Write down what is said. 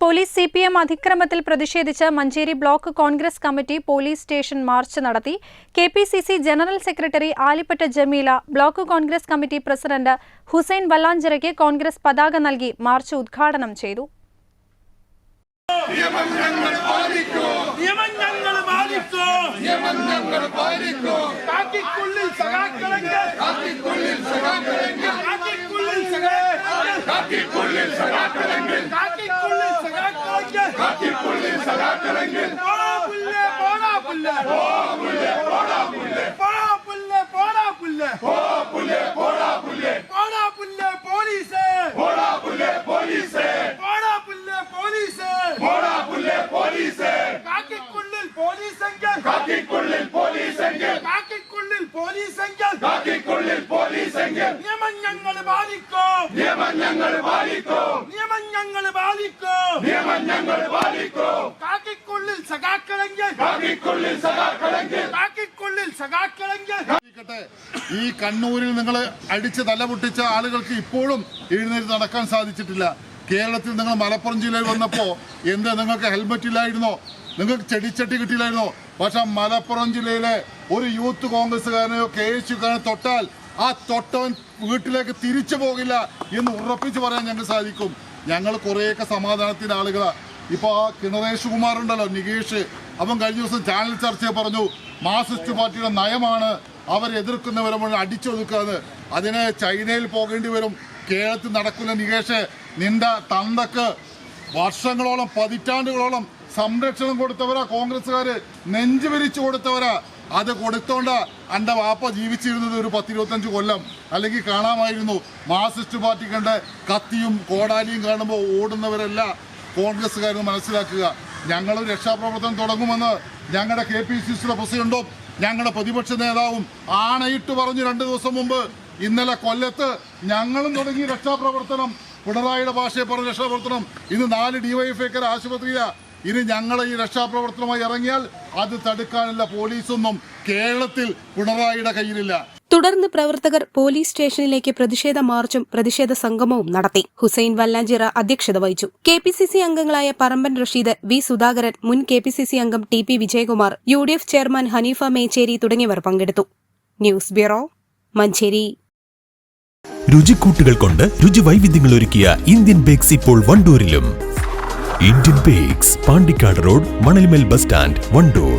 Police C P M അതിക്രമത്തിൽ പ്രതിഷേധിച്ച് Manjeri block Congress committee police station march നടത്തി. K P C C general secretary Alippatta Jameela block Congress committee president Hussain വല്ലാഞ്ചിറയ്ക്ക് Congress പതാക നൽകി March ഉദ്ഘാടനം ചെയ്തു. നിയമം சதா கலங்கில் போடா புள்ள போடா புள்ள போ புள்ள போடா புள்ள போடா புள்ள போடா புள்ள போ புள்ள போடா புள்ள போடா புள்ள போலீஸே. போடா புள்ள போலீஸே. போடா புள்ள போலீஸே. போடா புள்ள போலீஸே. காக்கிக்குள்ளில் போலீஸங்கள். காக்கிக்குள்ளில் போலீஸங்கள். காக்கிக்குள்ளில் போலீஸங்கள். காக்கிக்குள்ளில் போலீஸங்கள். നിയമഞ്ഞങ്ങൾ പാലിക്കോ നിയമഞ്ഞങ്ങൾ പാലിക്കോ നിയമഞ്ഞങ്ങൾ പാലിക്കോ നിയമഞ്ഞങ്ങൾ പാലിക്കോ സഖാക്കളെങ്കിൽ സഖാക്കളെങ്കിൽ ഈ കണ്ണൂരിൽ നിങ്ങൾ അടിച്ച് തലപൊട്ടിച്ച ആളുകൾക്ക് ഇപ്പോഴും എഴുന്നേറ്റ് നടക്കാൻ സാധിച്ചിട്ടില്ല. കേരളത്തിൽ നിങ്ങൾ മലപ്പുറം ജില്ലയിൽ വന്നപ്പോൾ എന്ത് നിങ്ങൾക്ക് ഹെൽമെറ്റ് ഇല്ലായിരുന്നോ? നിങ്ങൾക്ക് ചെടിച്ചട്ടി കിട്ടിയില്ലായിരുന്നോ പക്ഷെ മലപ്പുറം ജില്ലയിലെ ഒരു യൂത്ത് കോൺഗ്രസ്സുകാരനെയോ കെ എസ് യുക്കാരനെ തൊട്ടാൽ ആ തൊട്ടവൻ വീട്ടിലേക്ക് തിരിച്ചു പോകില്ല എന്ന് ഉറപ്പിച്ച് പറയാൻ ഞങ്ങൾക്ക് സാധിക്കും. ഞങ്ങൾ കുറേയൊക്കെ സമാധാനത്തിന്റെ ആളുകളാണ് ഇപ്പോൾ ആ കിണറേഷ് കുമാർ ഉണ്ടല്ലോ നികേഷ്. അവൻ കഴിഞ്ഞ ദിവസം ചാനൽ ചർച്ചയെ പറഞ്ഞു മാർസിസ്റ്റ് പാർട്ടിയുടെ നയമാണ് അവരെ എതിർക്കുന്നവരെ മുഴുവൻ അടിച്ചൊതുക്കാന്ന് അതിന് ചൈനയിൽ പോകേണ്ടി വരും. കേരളത്തിൽ നടക്കുന്ന നികേഷ് നിന്റെ തന്തക്ക് വർഷങ്ങളോളം പതിറ്റാണ്ടുകളോളം സംരക്ഷണം കൊടുത്തവരാ കോൺഗ്രസ്സുകാര്. നെഞ്ചു വിരിച്ചു കൊടുത്തവരാ. അത് കൊടുത്തോണ്ട എന്റെ വാപ്പ ജീവിച്ചിരുന്നത് ഒരു പത്തിരുപത്തഞ്ച് കൊല്ലം അല്ലെങ്കിൽ കാണാമായിരുന്നു. മാർസിസ്റ്റ് പാർട്ടി കണ്ട് കത്തിയും കോടാലിയും കാണുമ്പോൾ ഓടുന്നവരല്ല കോൺഗ്രസ്സുകാരെന്ന് മനസ്സിലാക്കുക. ഞങ്ങൾ രക്ഷാപ്രവർത്തനം തുടങ്ങുമെന്ന് ഞങ്ങളുടെ കെ പി സി സിയുടെ പ്രസിഡന്റും ഞങ്ങളുടെ പ്രതിപക്ഷ നേതാവും ആണയിട്ട് പറഞ്ഞു രണ്ടു ദിവസം മുമ്പ് ഇന്നലെ കൊല്ലത്ത് ഞങ്ങളും തുടങ്ങി രക്ഷാപ്രവർത്തനം. പിണറായിയുടെ ഭാഷയെ പറഞ്ഞ രക്ഷാപ്രവർത്തനം. ഇന്ന് നാല് ഡിവൈഎഫ്ഐക്കാർ ആശുപത്രിയിലാണ് ഇനി ഞങ്ങൾ ഈ രക്ഷാപ്രവർത്തനമായി ഇറങ്ങിയാൽ അത് തടുക്കാനുള്ള പോലീസൊന്നും കേരളത്തിൽ പിണറായിയുടെ കയ്യിലില്ല. തുടർന്ന് പ്രവർത്തകർ പോലീസ് സ്റ്റേഷനിലേക്ക് പ്രതിഷേധ മാർച്ചും പ്രതിഷേധ സംഗമവും നടത്തി. ഹുസൈൻ വല്ലാഞ്ചിറ അധ്യക്ഷത വഹിച്ചു. കെ പി സി സി അംഗങ്ങളായ പറമ്പൻ റഷീദ് വി സുധാകരൻ മുൻ കെ പി സി സി അംഗം T P Vijayakumar U D F chairman Haneefa Mecheri തുടങ്ങിയവർ പങ്കെടുത്തു. News bureau Manjeri. രുചിക്കൂട്ടുകൾ കൊണ്ട് രുചി വൈവിധ്യങ്ങൾ ഒരുക്കിയ ഇന്ത്യൻ ബേക്സ് ഇപ്പോൾ വണ്ടൂരിലും. Indian bakes Pandikkad road Manalmel bus stand Wandoor.